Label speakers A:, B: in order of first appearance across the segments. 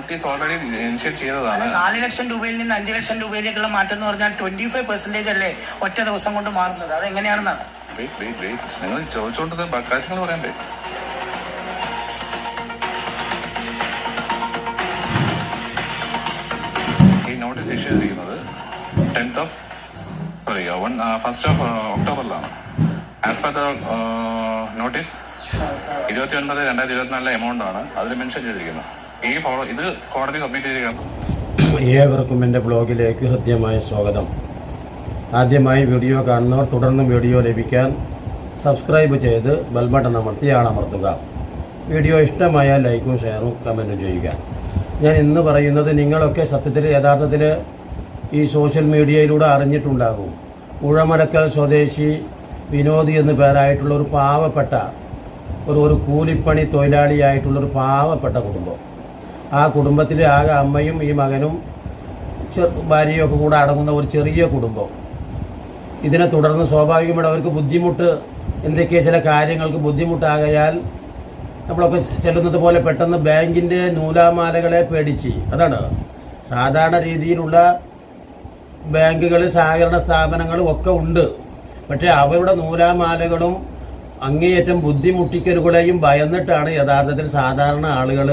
A: Notice already initiate ചെയ്തതാണ്.
B: നാല് ലക്ഷം രൂപയിൽ നിന്ന് അഞ്ച് ലക്ഷം രൂപയിലേക്കുള്ള മാറ്റം എന്ന് പറഞ്ഞാൽ ട്വന്റി ഫൈവ് പെർസെന്റേജ് അല്ലേ ഒറ്റ ദിവസം കൊണ്ട് മാറുന്നത്? അത് എങ്ങനെയാണെന്നാണ്
A: നിങ്ങൾ ചോദിച്ചുകൊണ്ടത് കാര്യങ്ങൾ പറയണ്ടേ? ഈ നോട്ടീസ് ഇഷ്യൂ ചെയ്യുന്നത് tenth of sorry one first of ഒക്ടോബറിലാണ് as per the notice ഇരുപത്തി ഒൻപത് രണ്ടായിരത്തി ഇരുപത്തിനാലിലെ എമൗണ്ട് ആണ്. അതിൽ മെൻഷൻ ചെയ്തിരിക്കുന്നത് ഈ ഇത് കോടതി സബ്മിറ്റ് ചെയ്യുകയാണ്
C: ഏവർക്കും എന്റെ ബ്ലോഗിലേക്ക് ഹൃദ്യമായ സ്വാഗതം. ആദ്യമായി വീഡിയോ കാണുന്നവർ തുടർന്നും വീഡിയോ ലഭിക്കാൻ സബ്സ്ക്രൈബ് ചെയ്ത് ബെൽബട്ടൺ അമർത്തി ആളമർത്തുക. വീഡിയോ ഇഷ്ടമായാൽ ലൈക്കും ഷെയറും കമന്റും ചെയ്യുക. ഞാൻ ഇന്ന് പറയുന്നത് നിങ്ങളൊക്കെ സത്യത്തിൽ യഥാർത്ഥത്തിൽ ഈ സോഷ്യൽ മീഡിയയിലൂടെ അറിഞ്ഞിട്ടുണ്ടാകും. ഉഴമടക്കൽ സ്വദേശി വിനോദി എന്നു പേരായിട്ടുള്ള ഒരു പാവപ്പെട്ട ഒരു ഒരു കൂലിപ്പണി തൊഴിലാളിയായിട്ടുള്ളൊരു പാവപ്പെട്ട കുടുംബം. ആ കുടുംബത്തിലെ ആകെ അമ്മയും ഈ മകനും ഭാര്യയും ഒക്കെ കൂടെ അടങ്ങുന്ന ഒരു ചെറിയ കുടുംബം. ഇതിനെ തുടർന്ന് സ്വാഭാവികമായിട്ട് അവർക്ക് ബുദ്ധിമുട്ട് എന്തൊക്കെയാ ചില കാര്യങ്ങൾക്ക് ബുദ്ധിമുട്ടാകയാൽ നമ്മളൊക്കെ ചെല്ലുന്നത് പോലെ പെട്ടെന്ന് ബാങ്കിന്റെ നൂലാമാലകളെ പേടിച്ച്. അതാണ്. സാധാരണ രീതിയിലുള്ള ബാങ്കുകൾ സഹകരണ സ്ഥാപനങ്ങളും ഒക്കെ ഉണ്ട്. പക്ഷേ അവരുടെ നൂലാമാലകളും അങ്ങേയറ്റം ബുദ്ധിമുട്ടിക്കലുകളെയും ഭയന്നിട്ടാണ് യഥാർത്ഥത്തിൽ സാധാരണ ആളുകൾ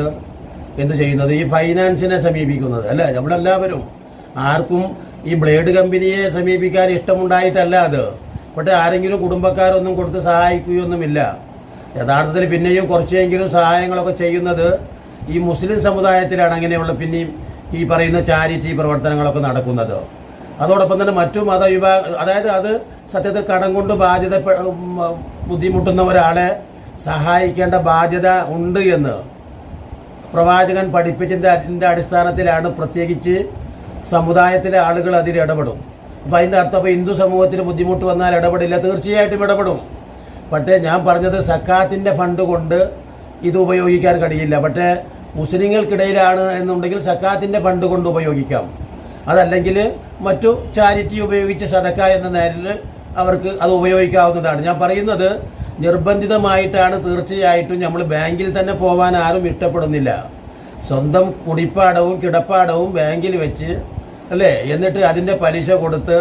C: എന്ത് ചെയ്യുന്നത്? ഈ ഫൈനാൻസിനെ സമീപിക്കുന്നത്. അല്ലേ? നമ്മളെല്ലാവരും ആർക്കും ഈ ബ്ലേഡ് കമ്പനിയെ സമീപിക്കാൻ ഇഷ്ടമുണ്ടായിട്ടല്ല അത്. പക്ഷേ ആരെങ്കിലും കുടുംബക്കാരൊന്നും കൊടുത്ത് സഹായിക്കുകയൊന്നുമില്ല. യഥാർത്ഥത്തിൽ പിന്നെയും കുറച്ചെങ്കിലും സഹായങ്ങളൊക്കെ ചെയ്യുന്നത് ഈ മുസ്ലിം സമുദായത്തിലാണ് അങ്ങനെയുള്ള പിന്നെയും ഈ പറയുന്ന ചാരിറ്റി പ്രവർത്തനങ്ങളൊക്കെ നടക്കുന്നത്. അതോടൊപ്പം തന്നെ മറ്റു മതവിഭാഗ അതായത് അത് സത്യത്തിൽ കടം കൊണ്ട് ബാധ്യത ബുദ്ധിമുട്ടുന്ന ഒരാളെ സഹായിക്കേണ്ട ബാധ്യത ഉണ്ട് എന്ന്. പ്രവാചകൻ പഠിപ്പിച്ചതിന്റെ അടിസ്ഥാനത്തിലാണ് പ്രത്യേകിച്ച് സമുദായത്തിലെ ആളുകൾ അതിൽ ഇടപെടും. അപ്പോൾ അതിന്റെ അർത്ഥം അപ്പോൾ ഹിന്ദു സമൂഹത്തിന് ബുദ്ധിമുട്ട് വന്നാൽ ഇടപെടില്ല. തീർച്ചയായിട്ടും ഇടപെടും. പക്ഷേ ഞാൻ പറഞ്ഞത് സക്കാത്തിന്റെ ഫണ്ട് കൊണ്ട് ഇത് ഉപയോഗിക്കാൻ കഴിയില്ല. പക്ഷേ മുസ്ലിങ്ങൾക്കിടയിലാണ് എന്നുണ്ടെങ്കിൽ സക്കാത്തിന്റെ ഫണ്ട് കൊണ്ട് ഉപയോഗിക്കാം. അതല്ലെങ്കിൽ മറ്റു ചാരിറ്റി ഉപയോഗിച്ച് സദക്ക എന്ന നേരിൽ അവർക്ക് അത് ഉപയോഗിക്കാവുന്നതാണ്. ഞാൻ പറയുന്നത് നിർബന്ധിതമായിട്ടാണ് തീർച്ചയായിട്ടും നമ്മൾ ബാങ്കിൽ തന്നെ പോകാൻ ആരും ഇഷ്ടപ്പെടുന്നില്ല. സ്വന്തം കുടിപ്പാടവും കിടപ്പാടവും ബാങ്കിൽ വെച്ച് അല്ലേ? എന്നിട്ട് അതിന്റെ പലിശ കൊടുത്ത്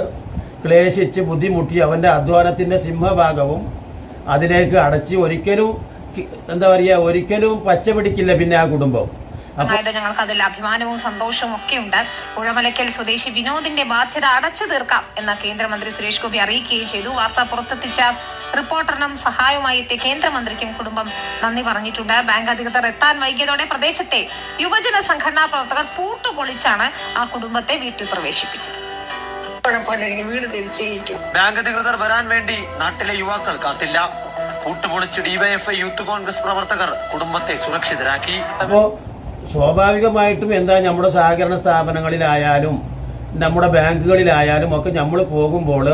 C: ക്ലേശിച്ച് ബുദ്ധിമുട്ടി അവന്റെ അധ്വാനത്തിന്റെ സിംഹഭാഗവും അതിലേക്ക് അടച്ച് ഒരിക്കലും എന്താ പറയുക ഒരിക്കലും പച്ച പിടിക്കില്ല പിന്നെ ആ കുടുംബം.
D: അതായത് ഞങ്ങൾക്ക് അതിൽ അഭിമാനവും സന്തോഷവും ഒക്കെ ഉണ്ട് പുഴമലയ്ക്കൽ സ്വദേശി വിനോദിന്റെ ബാധ്യത അടച്ചു തീർക്കാം എന്ന കേന്ദ്രമന്ത്രി സുരേഷ് ഗോപി അറിയിക്കുകയും ചെയ്തു. വാർത്ത പുറത്തെത്തിച്ച റിപ്പോർട്ടറിനും സഹായവുമായി എത്തിയ കേന്ദ്രമന്ത്രിക്കും കുടുംബം നന്ദി പറഞ്ഞിട്ടുണ്ട്. ബാങ്ക് അധികൃതർ എത്താൻ വൈകിയതോടെ പ്രദേശത്തെ യുവജന സംഘടനാ പ്രവർത്തകർ പൂട്ടുപൊളിച്ചാണ് ആ കുടുംബത്തെ വീട്ടിൽ പ്രവേശിപ്പിച്ചത്.
E: ബാങ്ക് അധികൃതർ വരാൻ വേണ്ടി നാട്ടിലെ യുവാക്കൾ കാത്തില്ല. കൂട്ടുപൊളിച്ച് ഡിവൈഎഫ്ഐ യൂത്ത് കോൺഗ്രസ് പ്രവർത്തകർ കുടുംബത്തെ സുരക്ഷിതരാക്കി.
C: സ്വാഭാവികമായിട്ടും എന്താ നമ്മുടെ സഹകരണ സ്ഥാപനങ്ങളിലായാലും നമ്മുടെ ബാങ്കുകളിലായാലും ഒക്കെ നമ്മൾ പോകുമ്പോൾ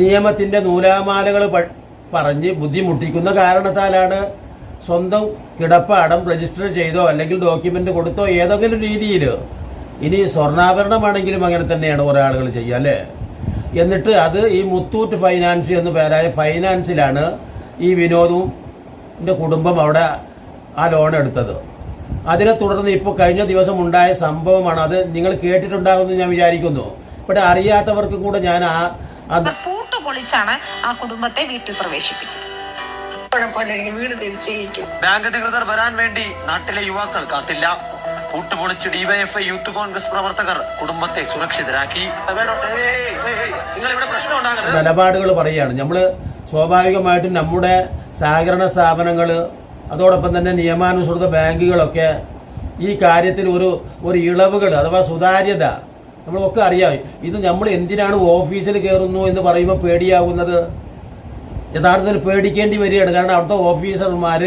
C: നിയമത്തിന്റെ നൂലാമാലകൾ പറഞ്ഞ് ബുദ്ധിമുട്ടിക്കുന്ന കാരണത്താലാണ് സ്വന്തം കിടപ്പാടം രജിസ്റ്റർ ചെയ്തോ അല്ലെങ്കിൽ ഡോക്യുമെന്റ് കൊടുത്തോ ഏതെങ്കിലും രീതിയിൽ. ഇനി സ്വർണാഭരണമാണെങ്കിലും അങ്ങനെ തന്നെയാണ് കുറേ ആളുകൾ ചെയ്യുക അല്ലേ? എന്നിട്ട് അത് ഈ മുത്തൂറ്റ് ഫൈനാൻസ് എന്ന് പേരായ ഫൈനാൻസിലാണ് ഈ വിനോദവും കുടുംബം അവിടെ ആ ലോൺ എടുത്തത്. അതിനെ തുടർന്ന് ഇപ്പോൾ കഴിഞ്ഞ ദിവസം ഉണ്ടായ സംഭവമാണ്. അത് നിങ്ങൾ കേട്ടിട്ടുണ്ടാകുമെന്ന് ഞാൻ വിചാരിക്കുന്നു. പക്ഷെ അറിയാത്തവർക്ക് കൂടെ ഞാൻ ആ പൂട്ട്
D: പൊളിച്ചാണ് പൂട്ടുപൊളിച്ചാണ് ആ കുടുംബത്തെ വീട്ടിൽ പ്രവേശിപ്പിച്ചത്.
E: ബാങ്ക് അധികൃതർ വരാൻ വേണ്ടി നാട്ടിലെ യുവാക്കൾ കാത്തില്ല. കൂട്ടുപൊളിച്ച് ഡിവൈഎഫ്ഐ യൂത്ത് കോൺഗ്രസ് പ്രവർത്തകർ കുടുംബത്തെ സുരക്ഷിതരാക്കി. നിങ്ങൾ ഇവിടെ പ്രശ്നം ഉണ്ടാകരുത്.
C: നിലപാടുകൾ പറയുകയാണ്. നമ്മൾ സ്വാഭാവികമായിട്ടും നമ്മുടെ സഹകരണ സ്ഥാപനങ്ങൾ അതോടൊപ്പം തന്നെ നിയമാനുസൃത ബാങ്കുകളൊക്കെ ഈ കാര്യത്തിൽ ഒരു ഒരു ഇളവുകൾ അഥവാ സുതാര്യത നമ്മളൊക്കെ അറിയാം. ഇത് നമ്മൾ എന്തിനാണ് ഓഫീസിൽ കയറുന്നു എന്ന് പറയുമ്പോൾ പേടിയാകുന്നത് യഥാർത്ഥത്തിൽ പേടിക്കേണ്ടി വരികയാണ്. കാരണം അവിടുത്തെ ഓഫീസർമാർ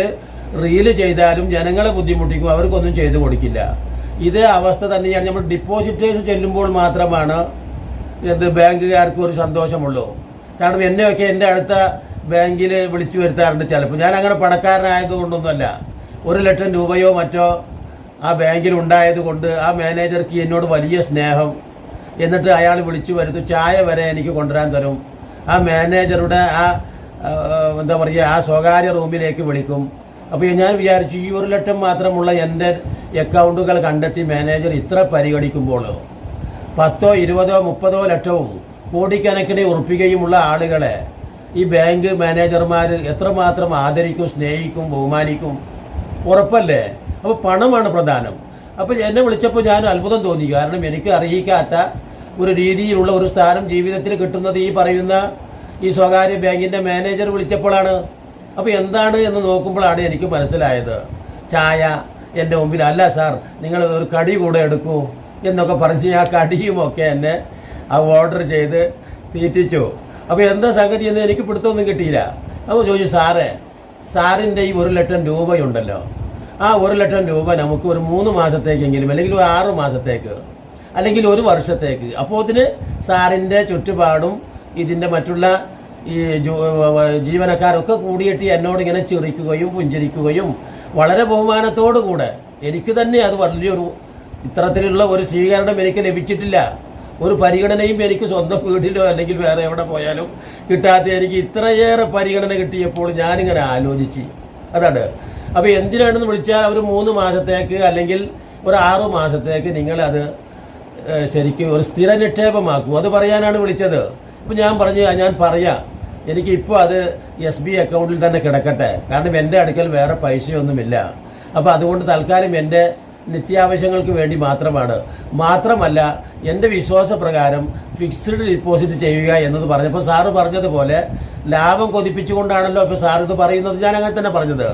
C: റീൽ ചെയ്താലും ജനങ്ങളെ ബുദ്ധിമുട്ടിക്കും അവർക്കൊന്നും ചെയ്തു കൊടുക്കില്ല. ഇതേ അവസ്ഥ തന്നെയാണ്. നമ്മൾ ഡിപ്പോസിറ്റേഴ്സ് ചെല്ലുമ്പോൾ മാത്രമാണ് എന്ത് ബാങ്കുകാർക്ക് ഒരു സന്തോഷമുള്ളൂ. കാരണം എന്നെയൊക്കെ എന്റെ അടുത്ത ബാങ്കിൽ വിളിച്ചു വരുത്താറുണ്ട് ചിലപ്പോൾ ഞാൻ അങ്ങനെ പണക്കാരനായതുകൊണ്ടൊന്നുമല്ല. ഒരു ലക്ഷം രൂപയോ മറ്റോ ആ ബാങ്കിൽ ഉണ്ടായത് കൊണ്ട് ആ മാനേജർക്ക് എന്നോട് വലിയ സ്നേഹം. എന്നിട്ട് അയാൾ വിളിച്ചു വരുത്തും ചായ വരെ എനിക്ക് കൊണ്ടുവരാൻ തരും. ആ മാനേജറുടെ ആ എന്താ പറയുക ആ സ്വകാര്യ റൂമിലേക്ക് വിളിക്കും. അപ്പോൾ ഞാൻ വിചാരിച്ചു ഈ ഒരു ലക്ഷം മാത്രമുള്ള എന്റെ അക്കൗണ്ടുകൾ കണ്ടെത്തി മാനേജർ ഇത്ര പരിഗണിക്കുമ്പോൾ പത്തോ ഇരുപതോ മുപ്പതോ ലക്ഷവും കോടിക്കണക്കിന് ഉറപ്പിക്കുകയുമുള്ള ആളുകളെ ഈ ബാങ്ക് മാനേജർമാർ എത്രമാത്രം ആദരിക്കും സ്നേഹിക്കും ബഹുമാനിക്കും? ഉറപ്പല്ലേ? അപ്പോൾ പണമാണ് പ്രധാനം. അപ്പോൾ എന്നെ വിളിച്ചപ്പോൾ ഞാൻ അത്ഭുതം തോന്നി. കാരണം എനിക്ക് അറിയിക്കാത്ത ഒരു രീതിയിലുള്ള ഒരു സ്ഥാനം ജീവിതത്തിൽ കിട്ടുന്നത് ഈ പറയുന്ന ഈ സ്വകാര്യ ബാങ്കിന്റെ മാനേജർ വിളിച്ചപ്പോഴാണ്. അപ്പോൾ എന്താണ് എന്ന് നോക്കുമ്പോഴാണ് എനിക്ക് മനസ്സിലായത്. ചായ എന്റെ മുമ്പിൽ അല്ല സാർ നിങ്ങൾ ഒരു കടി കൂടെ എടുക്കൂ എന്നൊക്കെ പറഞ്ഞ് ആ കടിയുമൊക്കെ എന്നെ ആ ഓർഡർ ചെയ്ത് തീറ്റിച്ചു. അപ്പോൾ എന്താ സംഗതി എന്ന് എനിക്ക് പിടുത്തമൊന്നും കിട്ടിയില്ല. അപ്പോൾ ചോദിച്ചു സാറേ സാറിന്റെ ഈ ഒരു ലക്ഷം രൂപയുണ്ടല്ലോ. ആ ഒരു ലക്ഷം രൂപ നമുക്ക് ഒരു മൂന്ന് മാസത്തേക്കെങ്കിലും അല്ലെങ്കിൽ ഒരു ആറ് മാസത്തേക്ക് അല്ലെങ്കിൽ ഒരു വർഷത്തേക്ക് അപ്പോൾ അതിന് സാറിന്റെ ചുറ്റുപാടും ഇതിന്റെ മറ്റുള്ള ഈ ജീവനക്കാരൊക്കെ കൂടിയിട്ട് എന്നോട് ഇങ്ങനെ ചിറിക്കുകയും പുഞ്ചിരിക്കുകയും വളരെ ബഹുമാനത്തോടു കൂടെ എനിക്ക് തന്നെ അത് വലിയൊരു ഇത്തരത്തിലുള്ള ഒരു സ്വീകരണം എനിക്ക് ലഭിച്ചിട്ടില്ല. ഒരു പരിഗണനയും എനിക്ക് സ്വന്തം വീട്ടിലോ അല്ലെങ്കിൽ വേറെ എവിടെ പോയാലും കിട്ടാത്ത എനിക്ക് ഇത്രയേറെ പരിഗണന കിട്ടിയപ്പോൾ ഞാനിങ്ങനെ ആലോചിച്ച്. അതാണ്. അപ്പോൾ എന്തിനാണെന്ന് വിളിച്ചാൽ ഒരു മൂന്ന് മാസത്തേക്ക് അല്ലെങ്കിൽ ഒരു ആറ് മാസത്തേക്ക് നിങ്ങളത് ശരിക്കും ഒരു സ്ഥിര നിക്ഷേപമാക്കും. അത് പറയാനാണ് വിളിച്ചത്. അപ്പോൾ ഞാൻ പറഞ്ഞു ഞാൻ പറയാം. എനിക്കിപ്പോൾ അത് എസ് ബി അക്കൗണ്ടിൽ തന്നെ കിടക്കട്ടെ. കാരണം എന്റെ അടുക്കൽ വേറെ പൈസയൊന്നുമില്ല. അപ്പോൾ അതുകൊണ്ട് തൽക്കാലം എന്റെ നിത്യാവശ്യങ്ങൾക്ക് വേണ്ടി മാത്രമാണ്. മാത്രമല്ല എന്റെ വിശ്വാസപ്രകാരം ഫിക്സ്ഡ് ഡിപ്പോസിറ്റ് ചെയ്യുക എന്നത് പറഞ്ഞപ്പോൾ സാറ് പറഞ്ഞതുപോലെ ലാഭം കൊതിപ്പിച്ചുകൊണ്ടാണല്ലോ ഇപ്പോൾ സാർ ഇത് പറയുന്നത്. ഞാൻ അങ്ങനെ തന്നെ പറഞ്ഞത്.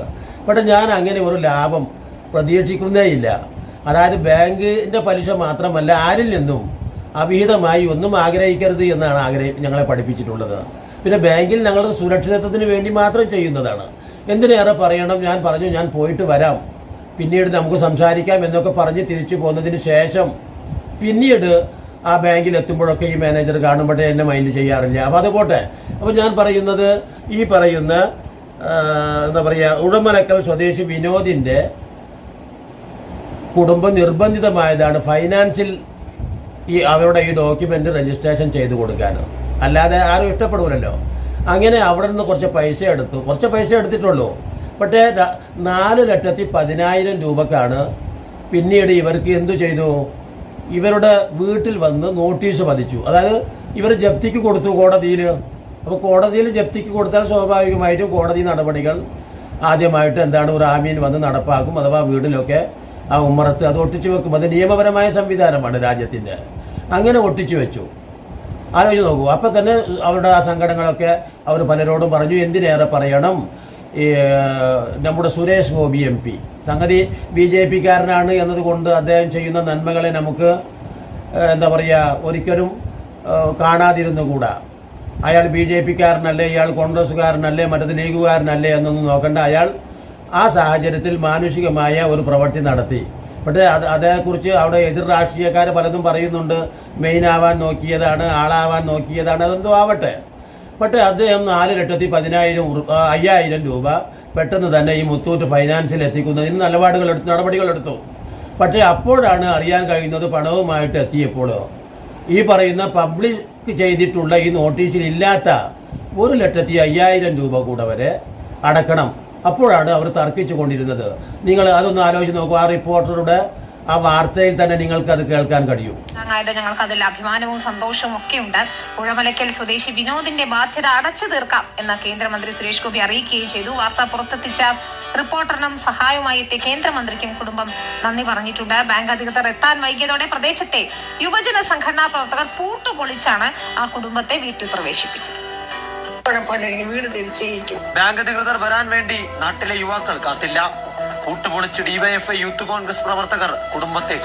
C: പക്ഷേ ഞാൻ അങ്ങനെ ഒരു ലാഭം പ്രതീക്ഷിക്കുന്നേയില്ല. അതായത് ബാങ്കിന്റെ പലിശ മാത്രമല്ല ആരിൽ നിന്നും അവിഹിതമായി ഒന്നും ആഗ്രഹിക്കരുത് എന്നാണ് ആഗ്രഹി ഞങ്ങളെ പഠിപ്പിച്ചിട്ടുള്ളത്. പിന്നെ ബാങ്കിൽ ഞങ്ങൾ സുരക്ഷിതത്വത്തിന് വേണ്ടി മാത്രം ചെയ്യുന്നതാണ്. എന്തിനേറെ പറയണം? ഞാൻ പറഞ്ഞു ഞാൻ പോയിട്ട് വരാം. പിന്നീട് നമുക്ക് സംസാരിക്കാം എന്നൊക്കെ പറഞ്ഞ് തിരിച്ചു പോകുന്നതിന് ശേഷം പിന്നീട് ആ ബാങ്കിൽ എത്തുമ്പോഴൊക്കെ ഈ മാനേജർ കാണുമ്പോഴേ എന്നെ മൈൻഡ് ചെയ്യാറില്ല. അപ്പോൾ അത് പോട്ടെ. അപ്പോൾ ഞാൻ പറയുന്നത് ഈ പറയുന്ന എന്താ പറയുക ഉഴമലക്കൽ സ്വദേശി വിനോദിന്റെ കുടുംബം നിർബന്ധിതമായതാണ്. ഫൈനാൻസിൽ ഈ അവരുടെ ഈ ഡോക്യുമെന്റ് രജിസ്ട്രേഷൻ ചെയ്ത് കൊടുക്കാൻ. അല്ലാതെ ആരും ഇഷ്ടപ്പെടൂലല്ലോ. അങ്ങനെ അവിടെ നിന്ന് കുറച്ച് പൈസ എടുത്തു. കുറച്ച് പൈസ എടുത്തിട്ടുള്ളൂ. പക്ഷേ നാല് ലക്ഷത്തി പതിനായിരം രൂപക്കാണ് പിന്നീട് ഇവർക്ക് എന്തു ചെയ്തു? ഇവരുടെ വീട്ടിൽ വന്ന് നോട്ടീസ് പതിച്ചു. അതായത് ഇവർ ജപ്തിക്ക് കൊടുത്തു കോടതിയിൽ അപ്പോൾ കോടതിയിൽ ജപ്തിക്ക് കൊടുത്താൽ സ്വാഭാവികമായിട്ടും കോടതി നടപടികൾ ആദ്യമായിട്ട് എന്താണ് ഒരു ആമീൻ വന്ന് നടപ്പാക്കും. അഥവാ വീട്ടിലൊക്കെ ആ ഉമ്മറത്ത് അത് ഒട്ടിച്ചു വെക്കും. അത് നിയമപരമായ സംവിധാനമാണ് രാജ്യത്തിന്റെ അങ്ങനെ ഒട്ടിച്ചു വെച്ചു. ആലോചിച്ച് നോക്കൂ. അപ്പം തന്നെ അവരുടെ ആ സങ്കടങ്ങളൊക്കെ അവർ പലരോടും പറഞ്ഞു എന്തിനേറെ പറയണം? നമ്മുടെ സുരേഷ് ഗോപി എം പി. സംഗതി ബി ജെ പിക്കാരനാണ് എന്നതുകൊണ്ട് അദ്ദേഹം ചെയ്യുന്ന നന്മകളെ നമുക്ക് എന്താ പറയുക ഒരിക്കലും കാണാതിരുന്നുകൂടാ അയാൾ ബി ജെ പിക്കാരനല്ലേ ഇയാൾ കോൺഗ്രസ്സുകാരനല്ലേ മറ്റത് ലീഗുകാരനല്ലേ എന്നൊന്നും നോക്കണ്ട. അയാൾ ആ സാഹചര്യത്തിൽ മാനുഷികമായ ഒരു പ്രവൃത്തി നടത്തി. പക്ഷേ അത് അതേക്കുറിച്ച് അവിടെ എതിർ രാഷ്ട്രീയക്കാർ പലതും പറയുന്നുണ്ട്. മെയിനാവാൻ നോക്കിയതാണ് ആളാവാൻ നോക്കിയതാണ് അതെന്തോ ആവട്ടെ. പക്ഷേ അദ്ദേഹം നാല് ലക്ഷത്തി പതിനായിരം അയ്യായിരം രൂപ പെട്ടെന്ന് തന്നെ ഈ മുത്തൂറ്റ് ഫൈനാൻസിൽ എത്തിക്കുന്നതിന് നിലപാടുകൾ എടുത്ത് നടപടികളെടുത്തു പക്ഷേ അപ്പോഴാണ് അറിയാൻ കഴിയുന്നത് പണവുമായിട്ട് എത്തിയപ്പോൾ ഈ പറയുന്ന പബ്ലിഷ് ചെയ്തിട്ടുള്ള ഈ നോട്ടീസിൽ ഇല്ലാത്ത ഒരു ലക്ഷത്തി അയ്യായിരം രൂപ കൂടെ വരെ അടക്കണം. അപ്പോഴാണ് അവർ തർക്കിച്ചു കൊണ്ടിരുന്നത് നിങ്ങൾ അതൊന്ന് ആലോചിച്ച് നോക്കൂ. ആ റിപ്പോർട്ടറുടെ ആ വാർത്തയിൽ തന്നെ നിങ്ങൾക്ക് അത് കേൾക്കാൻ കഴിയും.
D: അതായത് ഞങ്ങൾക്ക് അതിൽ അഭിമാനവും സന്തോഷവും ഒക്കെ ഉണ്ട്. പുഴമലയ്ക്കൽ സ്വദേശി വിനോദിന്റെ ബാധ്യത അടച്ചു തീർക്കാം എന്ന് കേന്ദ്രമന്ത്രി സുരേഷ് ഗോപി അറിയിക്കുകയും ചെയ്തു. വാർത്ത പുറത്തെത്തിച്ച റിപ്പോർട്ടറിനും സഹായവുമായി എത്തിയ കേന്ദ്രമന്ത്രിക്കും കുടുംബം നന്ദി പറഞ്ഞിട്ടുണ്ട്. ബാങ്ക് അധികൃതർ എത്താൻ വൈകിയതോടെ പ്രദേശത്തെ യുവജന സംഘടനാ പ്രവർത്തകർ പൂട്ടുപൊളിച്ചാണ് ആ കുടുംബത്തെ വീട്ടിൽ പ്രവേശിപ്പിച്ചത്.
B: വീട്
E: ബാങ്ക് അധികൃതർ വരാൻ വേണ്ടി നാട്ടിലെ യുവാക്കൾ കാത്തില്ല. കൂട്ടുപൊളിച്ച് ഡിവൈഎഫ്ഐ യൂത്ത് കോൺഗ്രസ് പ്രവർത്തകർ കുടുംബത്തെ